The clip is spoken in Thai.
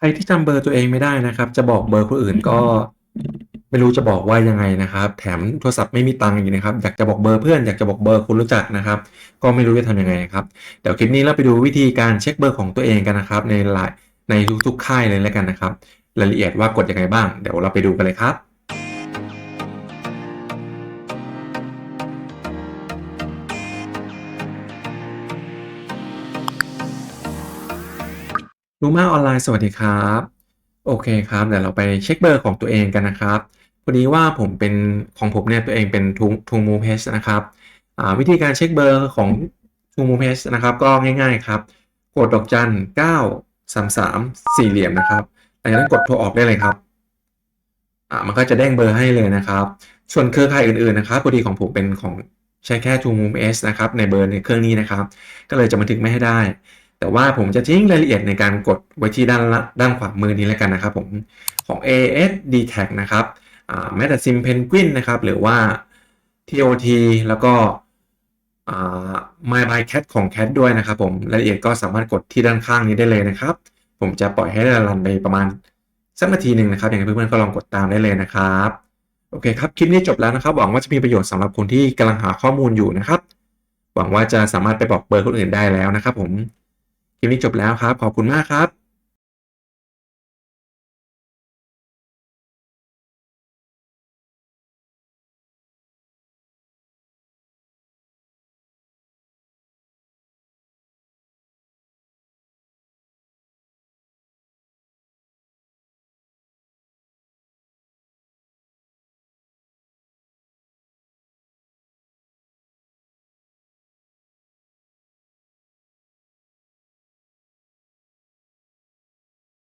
ใครที่จำเบอร์ตัวเองไม่ได้นะครับ จะบอกเบอร์คนอื่นก็ ไม่รู้จะบอกว่ายังไงนะครับ แถมโทรศัพท์ไม่มีตังค์อีกนะครับ อยากจะบอกเบอร์เพื่อน อยากจะบอกเบอร์คนรู้จักนะครับ ก็ไม่รู้จะทำยังไงครับ เดี๋ยวคลิปนี้เราไปดูวิธีการเช็คเบอร์ของตัวเองกันนะครับ ในหลายในทุกๆค่ายเลยแล้วกันนะครับ รายละเอียดว่ากดยังไงบ้าง เดี๋ยวเราไปดูกันเลยครับ รูมาออนไลน์สวัสดีครับ โอเคครับเดี๋ยวเราไปเช็คเบอร์ของตัวเองกันนะครับพอดีว่าผมเป็นของผมเนี่ยตัวเองเป็นทูทูมูเพชนะครับวิธีการเช็คเบอร์ของทูมูเพชนะครับ ก็ง่ายๆครับ กดดอกจัน9 3 3สี่เหลี่ยมนะครับหลังจากนั้นกดโทรออกได้เลยครับอ่ามันก็จะแจ้งเบอร์ให้เลยนะครับ ส่วนเครือข่ายอื่นๆนะครับพอดีของผมเป็นของใช้แค่ True Move S นะครับในเบอร์ในเครื่องนี้นะครับ ก็เลยจะบันทึกไม่ให้ได้ แต่ว่าผมจะทิ้งรายละเอียดในการกดไว้ที่ด้านด้านขวามือนี้แล้วกันนะครับผมของ AS d t a g นะครับแม้แต่ Sim Penguin นะครับ หรือว่า TOT แล้วก็อ่า My by Cat ของ Cat ด้วยนะครับผมรายละเอียดก็สามารถกดที่ด้านข้างนี้ได้เลยนะครับ ผมจะปล่อยให้รันไปประมาณสักนาทีหนึ่งนะครับ อย่างเพื่อนๆก็ลองกดตามได้เลยนะครับโอเคครับ คลิปนี้จบแล้วนะครับ หวังว่าจะมีประโยชน์สำหรับคนที่กำลังหาข้อมูลอยู่นะครับ หวังว่าจะสามารถไปบอกเบอร์คนอื่นได้แล้วนะครับผม คลิปนี้จบแล้วครับ ขอบคุณมากครับ